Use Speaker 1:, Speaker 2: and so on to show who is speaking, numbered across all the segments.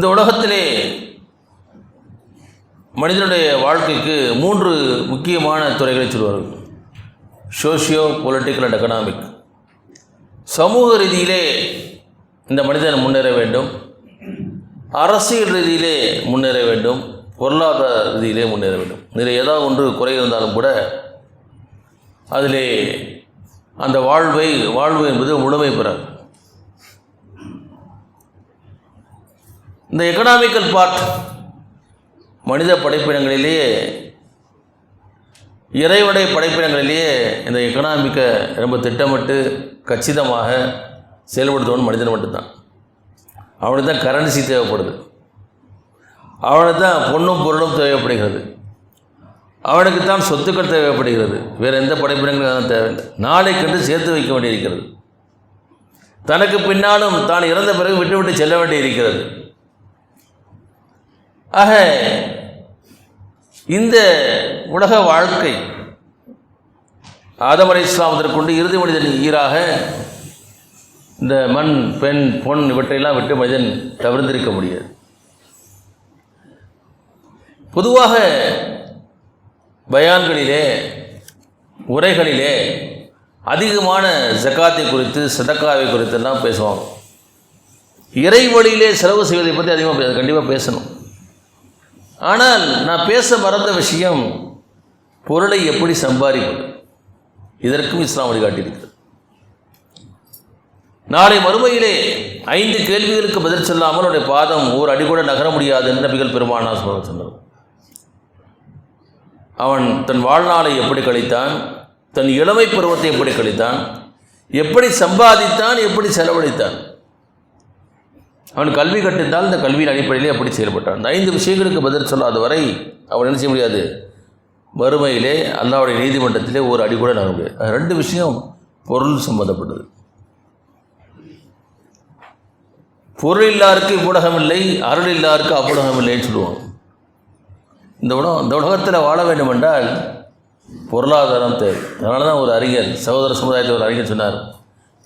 Speaker 1: இந்த உலகத்திலே மனிதனுடைய வாழ்க்கைக்கு மூன்று முக்கியமான துறைகளை சொல்வார்கள். சோஷியோ பொலிட்டிக்கல் அண்ட் எக்கனாமிக் சமூக ரீதியிலே இந்த மனிதன் முன்னேற வேண்டும். அரசியல் ரீதியிலே முன்னேற வேண்டும். பொருளாதார ரீதியிலே முன்னேற வேண்டும். இதில் ஏதாவது ஒன்று குறை இருந்தாலும் கூட அதிலே அந்த வாழ்வை வாழ்வு என்பது முழுமை பெறாது. இந்த எக்கனாமிக்கல் பார்ட் மனித படைப்பினங்களிலேயே இறைவடை படைப்பினங்களிலேயே இந்த எக்கனாமிக்கை ரொம்ப திட்டமிட்டு கச்சிதமாக செயல்படுத்தவன் மனிதன் மட்டும்தான். அவனுக்கு தான் கரன்சி தேவைப்படுது. அவனுக்கு தான் பொண்ணும் பொருளும் தேவைப்படுகிறது. அவனுக்கு தான் சொத்துக்கள் தேவைப்படுகிறது. வேறு எந்த படைப்பினங்களும் அதான் தேவையில்லை. நாளைக்கென்று சேர்த்து வைக்க வேண்டியிருக்கிறது. தனக்கு பின்னாலும் தான் இறந்த பிறகு விட்டுவிட்டு செல்ல வேண்டியிருக்கிறது. ஆக இந்த உலக வாழ்க்கை ஆதமரை அலை இஸ்லாம் கொண்டு இறுதி மனிதன் ஈராக இந்த மண் பெண் பொன் இவற்றையெல்லாம் விட்டு மனிதன் தவிர்ந்திருக்க முடியாது. பொதுவாக பயான்களிலே உரைகளிலே அதிகமான ஜக்காத்தை குறித்து சதக்காவை குறித்தெல்லாம் பேசுவாங்க. இறை வழியிலே செலவு செய்வதை பற்றி அதிகமாக கண்டிப்பாக பேசணும். ஆனால் நான் பேச மறந்த விஷயம் பொருளை எப்படி சம்பாதிப்பது? இதற்கும் இஸ்லாம் வழிகாட்டியிருக்கிறது. நாளை மறுமையிலே ஐந்து கேள்விகளுக்கு பதில் சொல்லாமல் உடைய பாதம் ஒரு அடி கூட நகர முடியாது என்று நபிகள் பெருமானா சொல்ல சொன்னார் அவன் தன் வாழ்நாளை எப்படி கழித்தான்? தன் இளமை பருவத்தை எப்படி கழித்தான்? எப்படி சம்பாதித்தான்? எப்படி செலவழித்தான்? அவன் கல்வி கட்டிருந்தால் இந்த கல்வியின் அடிப்படையிலே அப்படி செயல்பட்டான். இந்த ஐந்து விஷயங்களுக்கு பதில் சொல்லாத வரை அவன் என்ன செய்ய முடியாது? வறுமையிலே அல்லாவுடைய நீதிமன்றத்திலே ஒரு அடி கூட நகர முடியாது. ரெண்டு விஷயம் பொருள் சம்பந்தப்பட்டது. பொருள் இல்லாருக்கு இவ்வுலகம் இல்லை அருள் இல்லாருக்கு அவ்வுலகம் இல்லைன்னு சொல்லுவாங்க. இந்த உலகம் இந்த உலகத்தில் வாழ வேண்டும் என்றால் பொருளாதாரம் தேவை. அதனால தான் ஒரு அறிஞர் சகோதர சமுதாயத்தில் ஒரு அறிஞர் சொன்னார்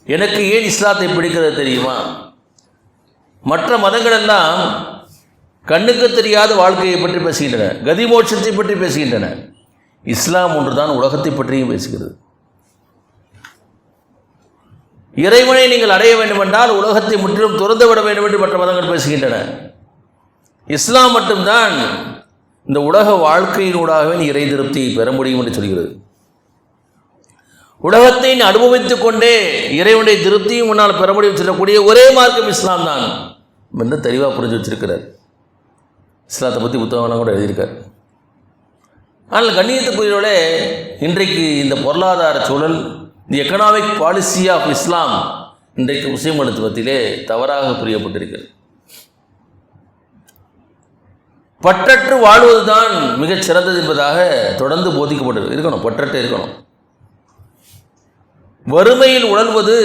Speaker 1: எனக்கு ஏன் இஸ்லாத்தை பிடிக்கிறது தெரியுமா? மற்ற மதங்கள் எல்லாம் கண்ணுக்கு தெரியாத வாழ்க்கையை பற்றி பேசுகின்றன கதிமோட்சத்தை பற்றி பேசுகின்றன. இஸ்லாம் ஒன்று தான் உலகத்தை பற்றியும் பேசுகிறது. இறைவனை நீங்கள் அடைய வேண்டுமென்றால் உலகத்தை முற்றிலும் துறந்து விட வேண்டும் என்று மற்ற மதங்கள் பேசுகின்றன. இஸ்லாம் மட்டும்தான் இந்த உலக வாழ்க்கையினூடாகவே நீ இறை திருப்தியை பெற முடியும் என்று சொல்கிறது. உலகத்தை நீ அனுபவித்துக் கொண்டே இறைவனுடைய திருப்தியும் முன்னால் பெற முடியும் சொல்லக்கூடிய ஒரே மார்க்கம் இஸ்லாம் தான் வந்து தெளிவாக புரிஞ்சு வச்சிருக்கிறார். இஸ்லாத்தை பற்றி புத்தகம்லாம் கூட எழுதியிருக்கார். ஆனால் கண்ணியத்துக்குரியோட இன்றைக்கு இந்த பொருளாதார சூழல் the economic policy of Islam இன்றைக்கு முஸ்லீம் மதத்திலே தவறாக புரியப்பட்டிருக்கிறது. பற்றற்று வாழ்வதுதான் மிகச் சிறந்தது என்பதாக தொடர்ந்து போதிக்கப்பட்டு இருக்கணும் பற்றற்று இருக்கணும். வறுமையில் உழல்வது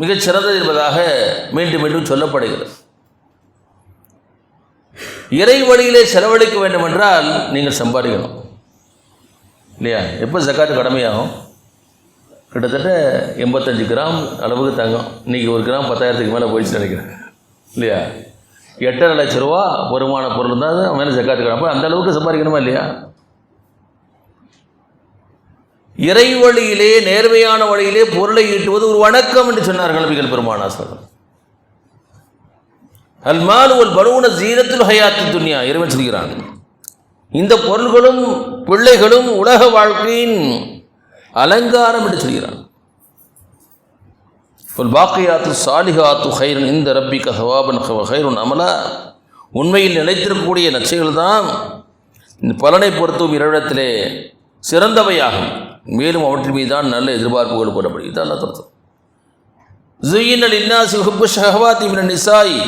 Speaker 1: மிகச் சிறந்தது என்பதாக மீண்டும் மீண்டும் சொல்லப்படுகிறது. இறை வழியிலே செலவழிக்க வேண்டும் என்றால் நீங்கள் சம்பாதிக்கணும். இல்லையா? எப்போ ஜக்காத்து கடமையாகும்? கிட்டத்தட்ட எண்பத்தஞ்சு கிராம் அளவுக்கு தங்கம். இன்றைக்கி ஒரு கிராம் பத்தாயிரத்துக்கு மேலே போயிடுச்சு நினைக்கிறேன். இல்லையா? எட்டரை லட்ச ரூபா வருமான பொருள் தான் அது மேலே ஜக்காத்து கடமை. அந்த அளவுக்கு சம்பாதிக்கணுமா இல்லையா? இறை வழியிலே நேர்மையான வழியிலே பொருளை ஈட்டுவது ஒரு வணக்கம் என்று சொன்னார்கள் நபிகள் பெருமானாசர்கள் அல்மால் ஒரு பலூன ஜீரத்தில் ஹயாத்து துன்யா இறைவன் சொல்கிறான். இந்த பொருள்களும் பிள்ளைகளும் உலக வாழ்க்கையின் அலங்காரம் என்று சொல்கிறான். ஒரு பாக்கியாத்து சாலிகாத்து ஹைரன் இந்த ரப்பி ஹவாபன் ஹைரன் அமலா. உண்மையில் நிலைத்திருக்கக்கூடிய நச்சைகள் தான் இந்த பலனை பொறுத்தும் இரவிடத்திலே சிறந்தவையாகும். மேலும் அவற்றின் மீதான் நல்ல எதிர்பார்ப்புகள் போடப்படுகிறது. இது அல்ல தருத்தம் ஜுயினல் இன்னாசி ஹுப்பு ஷஹவாத் மின நிசாயி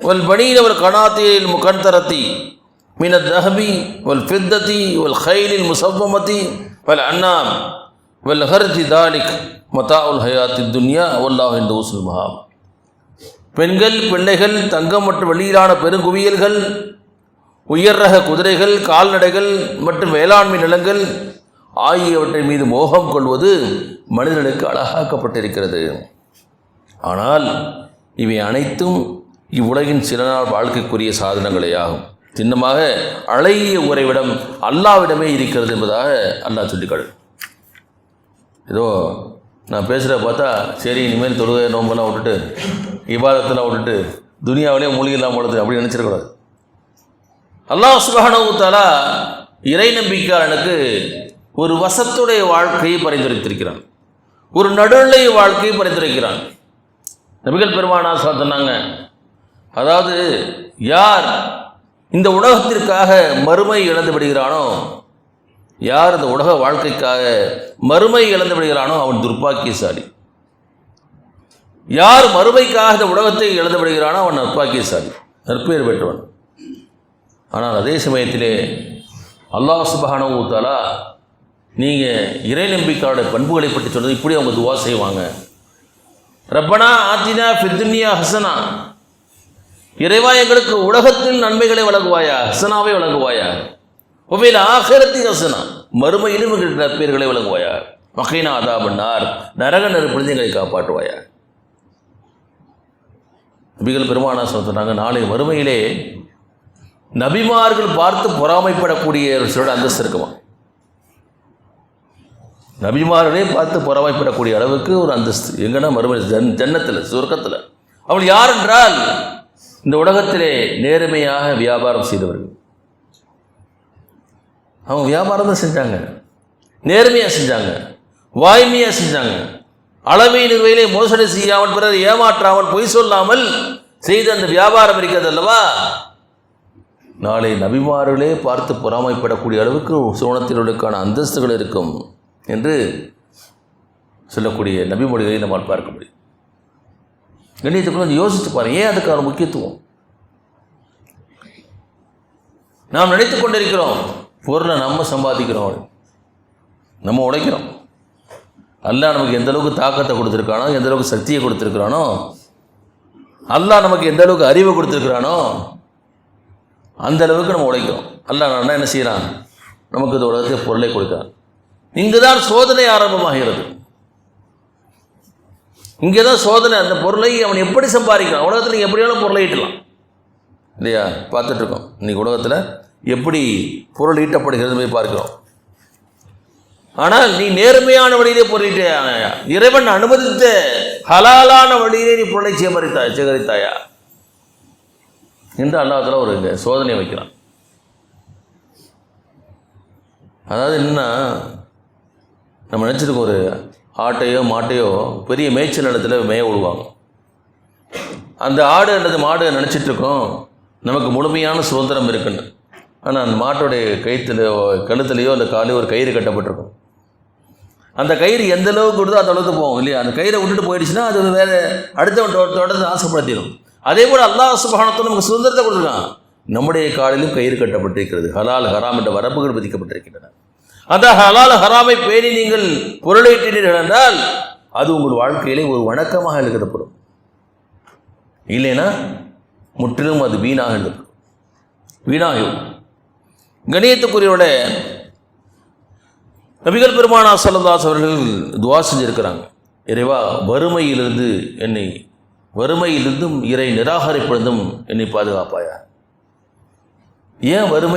Speaker 1: வல் பணியில் வல் கனாத்தீரில் முகந்தரத்தி மின தஹபி வல் ஃபித்ததி வல் ஹைலில் முசவ்வமதி வல் அண்ணாம் வல் ஹர்தி தாலிக் மதா உல் ஹயாத்தி துன்யா வல்லாஹ் இந்த உசுல் மஹாம் பெண்கள் பிள்ளைகள் தங்கம் மற்றும் வெளியிலான பெருங்குவியல்கள் உயர் ரக குதிரைகள் கால்நடைகள் மற்றும் வேளாண்மை நிலங்கள் ஆகியவற்றின் மீது மோகம் கொள்வது மனிதனுக்கு அழகாக்கப்பட்டிருக்கிறது. ஆனால் இவை அனைத்தும் இவ்வுலகின் சில நாள் வாழ்க்கைக்குரிய சாதனங்களே ஆகும் சின்னமாக அழகிய உறைவிடம் அல்லாவிடமே இருக்கிறது என்பதாக அல்லாஹ் சொல்லிக்காடு. ஏதோ நான் பேசுகிறத பார்த்தா சரி இனிமேல் தொழுகை நோம்பெல்லாம் விட்டுட்டு இபாதத்தெல்லாம் விட்டுட்டு துனியாவிலே மூலிகெல்லாம் போடுது அப்படின்னு நினச்சிடக்கூடாது. அல்லாஹ் சுகானவுத்தாலா இறை நம்பிக்கையாளனுக்கு ஒரு வசத்துடைய வாழ்க்கையை பரிந்துரைத்திருக்கிறான். ஒரு நடுநிலை வாழ்க்கையை பரிந்துரைக்கிறான். நபிகள் பெருமானா சொன்னாங்க அதாவது யார் இந்த உலகத்திற்காக மறுமை இழந்து விடுகிறானோ யார் இந்த உலக வாழ்க்கைக்காக மறுமை இழந்து விடுகிறானோ அவன் துர்ப்பாக்கியசாலி. யார் மறுமைக்காக இந்த உலகத்தை இழந்து விடுகிறானோ அவன் நற்பாக்கியசாலி. நற்பெயர் பெற்றவன். ஆனால் அதே சமயத்திலே அல்லாஹ் சுபஹானஹு ஊத்தாலா நீங்கள் இறை நம்பிக்கையோட பண்புகளை பற்றி சொன்னது இப்படி அவங்க துவா செய்வாங்க. ரப்பனா ஆத்தினா ஃபித்துன்யா ஹசனா. இறைவா எங்களுக்கு உலகத்தில் நன்மைகளை வழங்குவாயா? ஹசனாவை வழங்குவாயா? ஒவ்வொரு ஆகிரத்தி ஹசனா. மறுமையிலும் எங்களுக்கு நற்பெயர்களை வழங்குவாயா? மகைனா அதா பண்ணார் நரக நெருப்பிலிருந்து எங்களை காப்பாற்றுவாயா? நபிகள் பெருமானா சொன்னாங்க நாளை மறுமையிலே நபிமார்கள் பார்த்து பொறாமைப்படக்கூடிய ஒரு சிலோட அந்தஸ்து இருக்குமா? நபிமார்களே பார்த்து பொறாமைப்படக்கூடிய அளவுக்கு ஒரு அந்தஸ்து. எங்கன்னா மறுமை ஜன் ஜன்னத்தில் சுருக்கத்தில். அவள் யார் என்றால் இந்த உலகத்திலே நேர்மையாக வியாபாரம் செய்தவர்கள். அவங்க வியாபாரம் தான் செஞ்சாங்க. நேர்மையாக செஞ்சாங்க. வாய்மையாக செஞ்சாங்க. அளவை நிறுவையிலே மோசடி செய்யாமல் பிறர் ஏமாற்றாமல் பொய் சொல்லாமல் செய்த அந்த வியாபாரம் இருக்கிறது அல்லவா? நாளை நபிமார்களே பார்த்து பொறாமைப்படக்கூடிய அளவுக்கு சோனத்திலுக்கான அந்தஸ்துகள் இருக்கும். என்று சொல்லக்கூடிய நபிமொழிகளை நம்மால் பார்க்க முடியும். கண்ணியத்துக்குள்ள கொஞ்சம் யோசித்து பாருங்க ஏன் அதுக்கான முக்கியத்துவம்? நாம் நினைத்து கொண்டிருக்கிறோம் பொருளை நம்ம சம்பாதிக்கிறோம் நம்ம உழைக்கிறோம் அல்லாஹ் நமக்கு எந்த அளவுக்கு தாக்கத்தை கொடுத்துருக்கானோ எந்த அளவுக்கு சக்தியை கொடுத்துருக்குறானோ அல்லாஹ் நமக்கு எந்த அளவுக்கு அறிவை கொடுத்துருக்குறானோ அந்த அளவுக்கு நம்ம உழைக்கிறோம் அல்லாஹ் நான் என்ன செய்கிறான் நமக்கு இந்த உலகத்தை பொருளை கொடுக்குறான். இங்குதான் சோதனை ஆரம்பமாகிறது. இங்கே தான் சோதனை அந்த பொருளை அவன் எப்படி சம்பாதிக்கலாம் உலகத்தில் நீ எப்படியாலும் பொருளை ஈட்டலாம். இல்லையா? பார்த்துட்ருக்கோம் இன்னைக்கு உலகத்தில் எப்படி பொருள் ஈட்டப்படுகிறது போய் பார்க்கிறோம். ஆனால் நீ நேர்மையான வழியிலே பொருளீட்டாயா இறைவன் அனுமதித்த ஹலாலான வழியிலே நீ பொருளை சேகரித்தாய் சேகரித்தாயா? என்று அல்லாத்தில் ஒரு சோதனை வைக்கிறான். அதாவது என்னன்னா நம்ம நினச்சிருக்கோம் ஒரு ஆட்டையோ மாட்டையோ பெரிய மேய்ச்சல் நிலத்தில் மேய விடுவாங்க. அந்த ஆடு அல்லது மாடு நினச்சிட்டு இருக்கோம் நமக்கு முழுமையான சுதந்திரம் இருக்குன்னு ஆனால் அந்த மாட்டோடைய கயிற்றுலையோ கழுத்துலையோ அந்த காலையோ ஒரு கயிறு கட்டப்பட்டிருக்கும். அந்த கயிறு எந்த அளவுக்கு விடுதோ அந்த அளவுக்கு போகும் இல்லையா? அந்த கயிறை விட்டுட்டு போயிடுச்சுன்னா அது வேறு அடுத்தவன் தொடர்ந்து ஆசைப்படுத்திடும் அதே போல் அல்லாஹ் சுபஹானத்தோடு நமக்கு சுதந்திரத்தை கொடுத்துருக்கான். நம்முடைய காலிலும் கயிறு கட்டப்பட்டிருக்கிறது. ஹலால் ஹராம் என்ற வரப்புகள் விதிக்கப்பட்டிருக்கின்றன. அந்த ஹலால் ஹராமை பேணி நீங்கள் பொருளீட்டினீர்கள் என்றால் அது உங்கள் வாழ்க்கையிலே ஒரு வணக்கமாக எழுதப்படும். இல்லைன்னா முற்றிலும் அது வீணாக எழுதப்படும். வீணாகும் கணியத்துக்குரியோட நபிகள் பெருமானா சல்லல்லாஸ் அவர்கள் துவா செஞ்சிருக்கிறாங்க. இறைவா வறுமையிலிருந்து என்னை வறுமையிலிருந்தும் இறை நிராகரிப்பிலிருந்தும் என்னை பாதுகாப்பாயா? ஏன் வறுமை